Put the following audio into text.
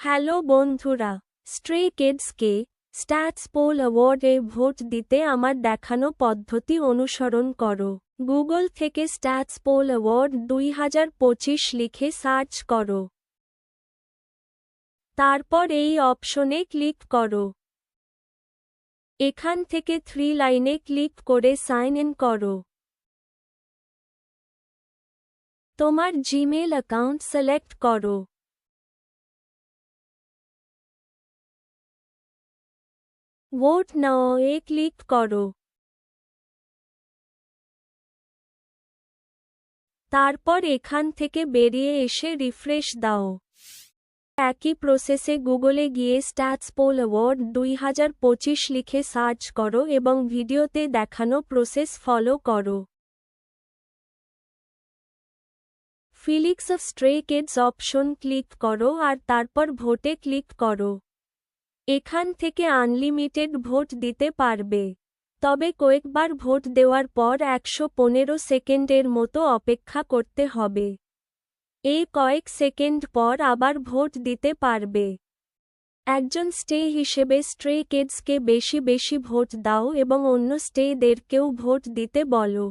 Hello বন্ধুরা stray কিডসকে stats poll অ্যাওয়ার্ডে ভোট দিতে আমার দেখানো পদ্ধতি অনুসরণ করো। গুগল থেকে স্ট্যাটস পোল অ্যাওয়ার্ড দুই হাজার পঁচিশ লিখে সার্চ করো। তারপর এই অপশনে ক্লিক করো। এখান থেকে থ্রি লাইনে ক্লিক করে সাইন ইন করো। তোমার জিমেল অ্যাকাউন্ট সিলেক্ট করো। ভোট নাও, এ ক্লিক করো। তারপর এখান থেকে বেরিয়ে এসে রিফ্রেশ দাও। একই প্রসেসে গুগলে গিয়ে স্ট্যাটস পোল অ্যাওয়ার্ড দুই হাজার পঁচিশ লিখে সার্চ করো এবং ভিডিওতে দেখানো প্রসেস ফলো করো। Felix of Stray Kids option click করো আর তারপর ভোটে ক্লিক করো। এখান থেকে আনলিমিটেড ভোট দিতে পারবে। তবে কয়েকবার ভোট দেওয়ার পর একশো পনেরো সেকেন্ডের মতো অপেক্ষা করতে হবে। এই কয়েক সেকেন্ড পর আবার ভোট দিতে পারবে। একজন স্টে হিসেবে স্ট্রে কিডসকে বেশি বেশি ভোট দাও এবং অন্য স্টেদেরকেও ভোট দিতে বলো।